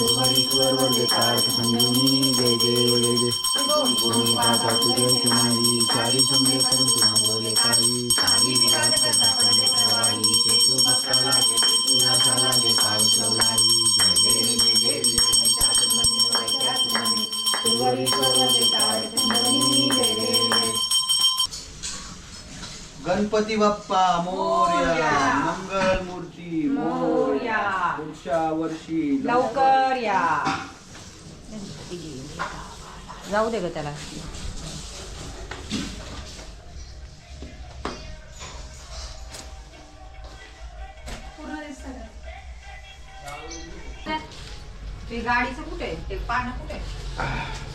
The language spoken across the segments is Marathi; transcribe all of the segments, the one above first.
सुरवरीश्वर वंदे कार्त संजीवनी जय जय जय जय कोणी पाहता तुझ्यांची नाही चारी समजे परंतु ना बोले काही सारी विराट करता पडले प्रवाही चेतू भक्ता लागे तुला लागे पाऊस लागी जय जय जय जय सुरवरीश्वर वंदे कार्त संजीवनी जय जय जय गणपती बाप्पा मोर्या मंगल मूर्ती पुढच्या वर्षी लवकर या जाऊ दे ग त्याला ते गाडीचं कुठे आहे? ते पानं कुठे आहे?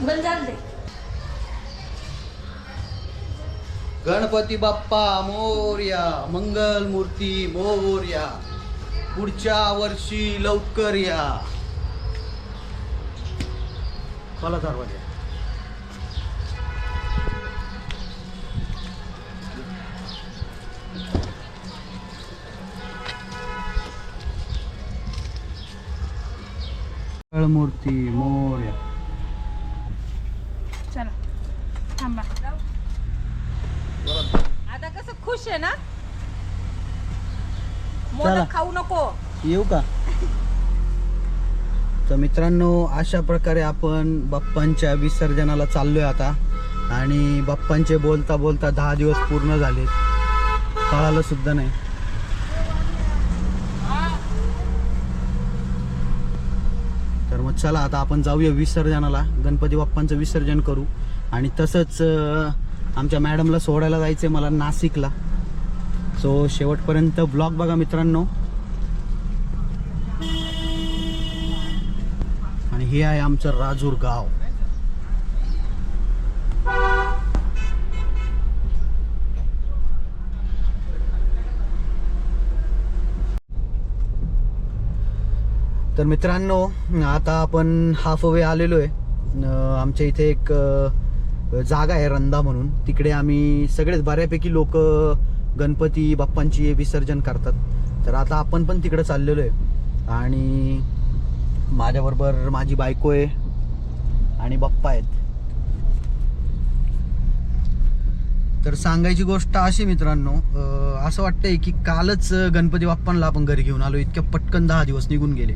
बंद झालं गणपती बाप्पा मोर्या मंगल मूर्ती मोर्या. पुढच्या वर्षी लवकर या. चला दरवाजा. मूर्ती मोर्या चला थांबा आता कसं खुश आहे ना. मोदक खाऊ नको. येऊ का? तर मित्रांनो अशा प्रकारे आपण बाप्पांच्या विसर्जनाला चाललोय आता. आणि बाप्पांचे बोलता बोलता दहा दिवस पूर्ण झाले कळालं सुद्धा नाही. तर मग चला आता आपण जाऊया विसर्जनाला. गणपती बाप्पांचं विसर्जन करू. आणि तसंच आमच्या मॅडमला सोडायला जायचं मला नाशिकला. सो शेवटपर्यंत ब्लॉग बघा मित्रांनो. आणि हे आहे आमचं राजूर गाव. तर मित्रांनो आता आपण हाफ वे आलेलो आहे. आमच्या इथे एक जागा आहे रंदा म्हणून. तिकडे आम्ही सगळेच बऱ्यापैकी लोक गणपती बाप्पांची विसर्जन करतात. तर आता आपण पण तिकडे चाललेलो आहे. आणि माझ्याबरोबर माझी बायको आहे आणि बाप्पा आहेत. तर सांगायची गोष्ट अशी मित्रांनो असं वाटतंय की कालच गणपती बाप्पांना आपण घरी घेऊन आलो. इतक्या पटकन दहा दिवस निघून गेले.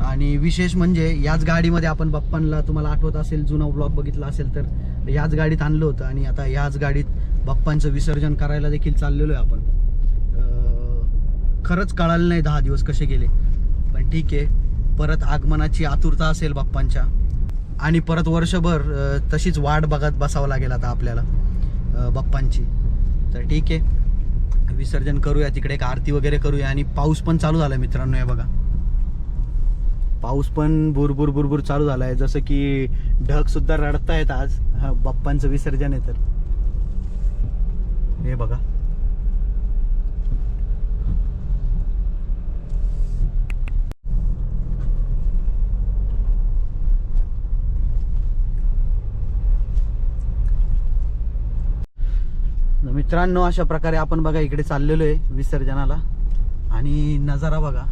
आणि विशेष म्हणजे याच गाडीमध्ये आपण बाप्पांना तुम्हाला आठवत असेल जुना ब्लॉग बघितला असेल तर याच गाडीत आणलं होतं आणि आता याच गाडीत बप्पांचं विसर्जन करायला देखील चाललेलो आहे आपण. खरंच कळालं नाही दहा दिवस कसे गेले. पण ठीक आहे परत आगमनाची आतुरता असेल बाप्पांच्या. आणि परत वर्षभर तशीच वाट बघत बसावं लागेल आता आपल्याला बाप्पांची. तर ठीक आहे विसर्जन करूया तिकडे एक आरती वगैरे करूया आणि पाऊस पण चालू झाला मित्रांनो हे बघा. पाऊस पण भुरभुर भुरभुर चालू झालाय. जसं की ढग सुद्धा रडतायत आज. हा, बाप्पांचं विसर्जन आहे तर. हे बघा. मित्रांनो अशा प्रकारे आपण बघा इकडे चाललेलो आहे विसर्जनाला. आणि नजारा बघा.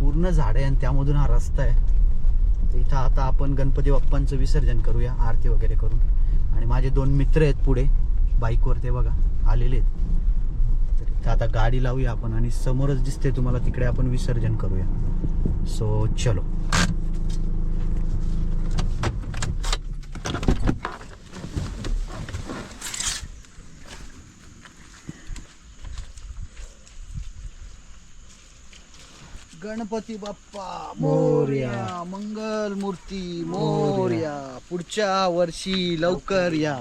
पूर्ण झाड आहे आणि त्यामधून हा रस्ता आहे. तर इथं आता आपण गणपती बाप्पांचं विसर्जन करूया आरती वगैरे करून. आणि माझे दोन मित्र आहेत पुढे बाईकवर ते बघा आलेले आहेत. तर इथं आता गाडी लावूया आपण आणि समोरच दिसते तुम्हाला तिकडे आपण विसर्जन करूया. सो चलो. गणपती बाप्पा मोर्या. मंगल मूर्ती मोर्या. पुढच्या वर्षी लवकर या.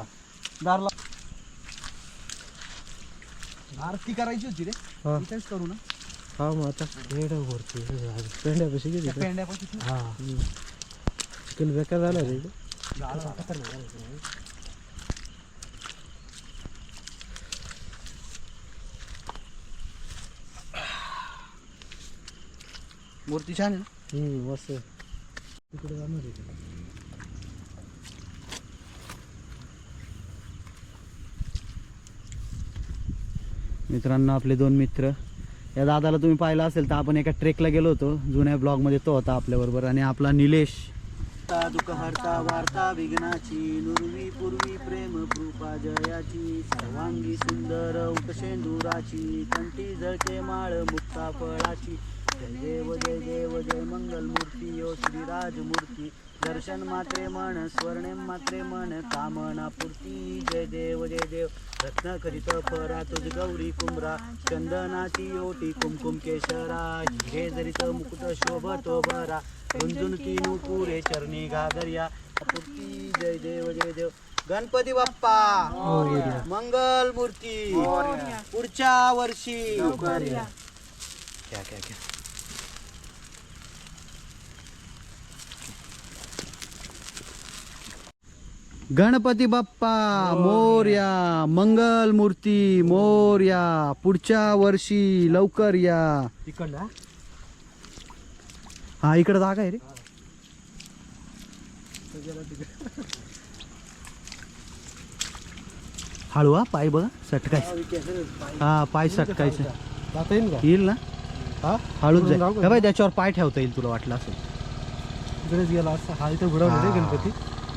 दारला आरती करायची होती रे. इथेच करू ना. हा मग आता पेंड्या भरती पेंड्यापाशी गेली त्या पेंड्यापाशी हा. चिकन बेकार झाला रे. मूर्ती छान आहे ना? हम्म मस्त तिकडे जाणार आहे. मित्रांनो आपले दोन मित्र. या दादाला तुम्ही पाहिलं असेल तर आपण एका ट्रेकला गेलो होतो. जुन्या ब्लॉगमध्ये तो होता आपल्याबरोबर. आणि आपला निलेश. दुःख हरता वार्ता विघ्नाची नुरवी पूर्वी प्रेम कृपा जयाची सर्वांगी सुंदर उपशेंदुराची कंठी जळके माळ मुक्ता फळाची. जय देव जय देव जय मंगल मूर्ती ओ श्रीराज मूर्ती दर्शन मात्रे मन स्वर्णेम मात्रे मन कामना पूर्ती. जय देव जय देव. रत्न करीत परा तुझ गौरी कुंभरा. चंदनाची ओटी कुमकुम केशरा. हिरे जरीत मुकुट शोभतो बरा. रुंजुनती नुपुरे चरणी घागर्या. पूर्ती जय देव जय देव. गणपती बाप्पा! मंगल मूर्ती पुढच्या वर्षी. क्या क्या क्या गणपती बाप्पा मोर्या मंगल मूर्ती मोर्या पुढच्या वर्षी लवकर या. तिकडला हा. इकडे जागा आहे रे. हळू हा पाय बघा सटकायचं. हा पाय सटकायचं. येईल ना? हा? हळूच जाईल? हे त्याच्यावर पाय ठेवता येईल तुला वाटलं असं तिकडेच गेला असं हा इथं हा. गणपती.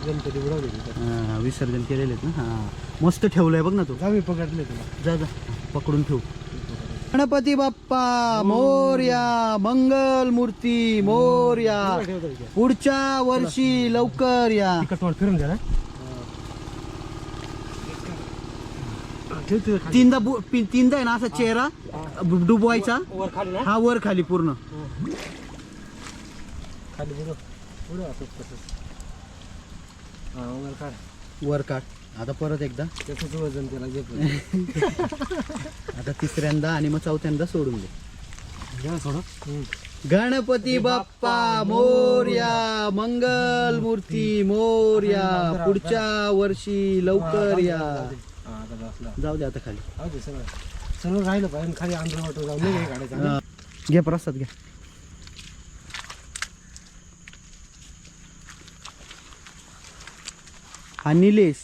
गणपती. हा, विसर्जन केलेले आहेत ना? हा मस्त ठेवलंय बघ ना तू. मी पकडले तुला. जा जा. पकडून ठेवू. गणपती बाप्पा मोर्या मंगल मूर्ती मोर्या. पुढच्या वर्षी लवकर या. फिरून द्या. तीनदा तीनदा आहे ना असा चेहरा? डुबवायचा? वर खाली ना? हा वर खाली पूर्ण. खाली बुडव बुडव असं तसंच हा वर काढ. वर काढ. आता परत एकदा. त्याचंच वजन त्याला घे पण. आता तिसऱ्यांदा आणि मग चौथ्यांदा सोडून दे. घ्या थोडं हम्म. गणपती बाप्पा मोर्या मंगल मूर्ती मोर्या पुढच्या वर्षी लवकर या. हा आता बसला जाऊ दे आता खाली. दे सगळं. सगळं राहिलं पाहिजे आणि खाली अंडर वॉटर जाऊन नाही काढायचं हा. घे प्रसाद घे. हा निलेश.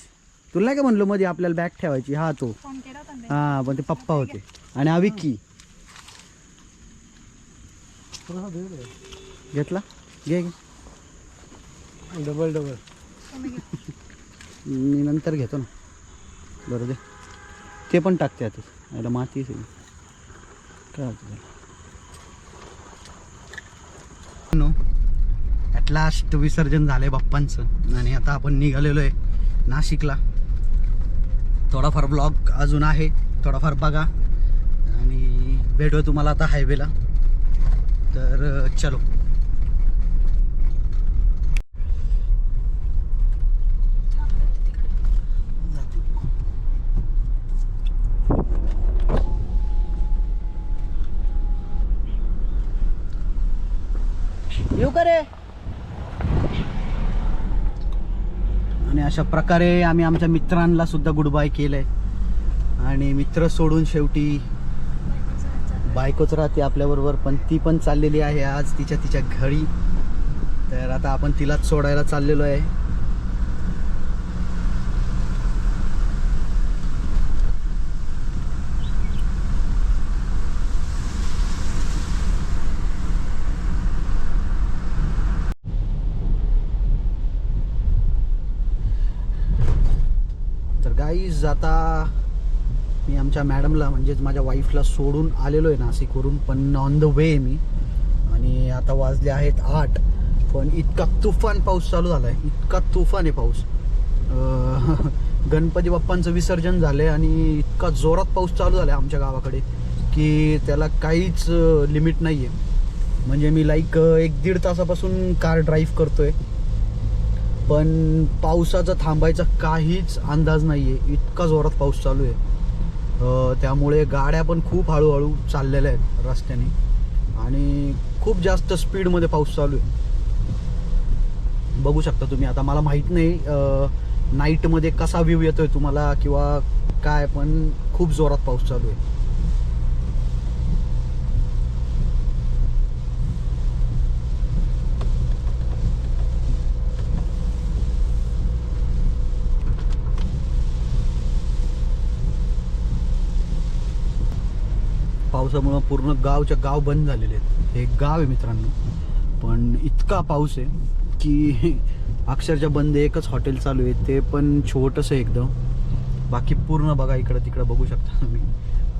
तुला नाही का म्हणलो मध्ये आपल्याला बॅग ठेवायची? हा तो. फोन केला होता ना हा पण ते पप्पा होते. आणि हा विक्की. घेतला? घे घे. Double double. मी नंतर घेतो ना. बरं दे. ते पण टाकते आता. याला माती आहे. सगळी काय होतं ॲट लास्ट विसर्जन झालंय बाप्पांचं. आणि आता आपण निघालेलो आहे. नाशिकला. थोडाफार ब्लॉग अजून आहे थोडाफार बघा. आणि भेटू तुम्हाला आता हायवेला तर चलो येऊ का रे आणि अशा प्रकारे आम्ही आमच्या मित्रांना सुद्धा गुड बाय केलंय. आणि मित्र सोडून शेवटी बायकोच राहते आपल्याबरोबर पण ती पण चाललेली आहे आज तिच्या तिच्या घरी. तर आता आपण तिलाच सोडायला चाललेलो आहे तर गाईज आता मी आमच्या मॅडमला म्हणजेच माझ्या वाईफला सोडून आलेलो आहे नाशिकवरून पण ऑन द वे मी. आणि आता वाजले आहेत आठ पण इतका तुफान पाऊस चालू झाला आहे इतका तुफान आहे पाऊस. गणपती बाप्पांचं विसर्जन झालं आहे आणि इतका जोरात पाऊस चालू झाला आहे आमच्या गावाकडे की त्याला काहीच लिमिट नाही आहे म्हणजे मी लाईक एक दीड तासापासून कार ड्राईव्ह आहे पण पावसाचा थांबायचा काहीच अंदाज नाही आहे इतका जोरात पाऊस चालू आहे. त्यामुळे गाड्या पण खूप हळूहळू चाललेल्या आहेत रस्त्याने. आणि खूप जास्त स्पीडमध्ये पाऊस चालू आहे. बघू शकता तुम्ही. आता मला माहीत नाही नाईटमध्ये कसा व्ह्यू येतोय तुम्हाला किंवा काय पण खूप जोरात पाऊस चालू आहे. पावसामुळं पूर्ण गावच्या गाव बंद झालेले आहेत. हे गाव आहे मित्रांनो. पण इतका पाऊस आहे की अक्षरशः बंद एकच हॉटेल चालू आहे. ते पण छोटंसं आहे एकदम. बाकी पूर्ण बघा इकडं तिकडं बघू शकता तुम्ही.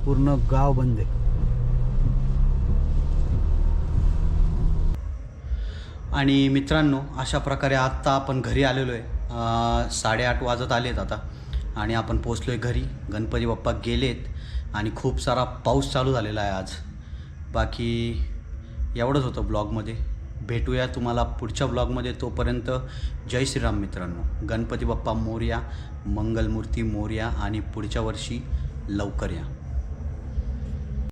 पूर्ण गाव बंद आहे. आणि मित्रांनो अशा प्रकारे आत्ता आपण घरी आलेलो आहे. साडेआठ वाजत आलेत आता. आणि आपण पोचलो आहे घरी. गणपती बाप्पा गेलेत. आणि खूप सारा पाऊस चालू झालेला आहे आज. बाकी एवढंच होतं ब्लॉगमध्ये. भेटूया तुम्हाला पुढच्या ब्लॉगमध्ये. तोपर्यंत जय श्रीराम मित्रांनो. गणपती बाप्पा मोर्या मंगलमूर्ती मोर्या आणि पुढच्या वर्षी लवकर या.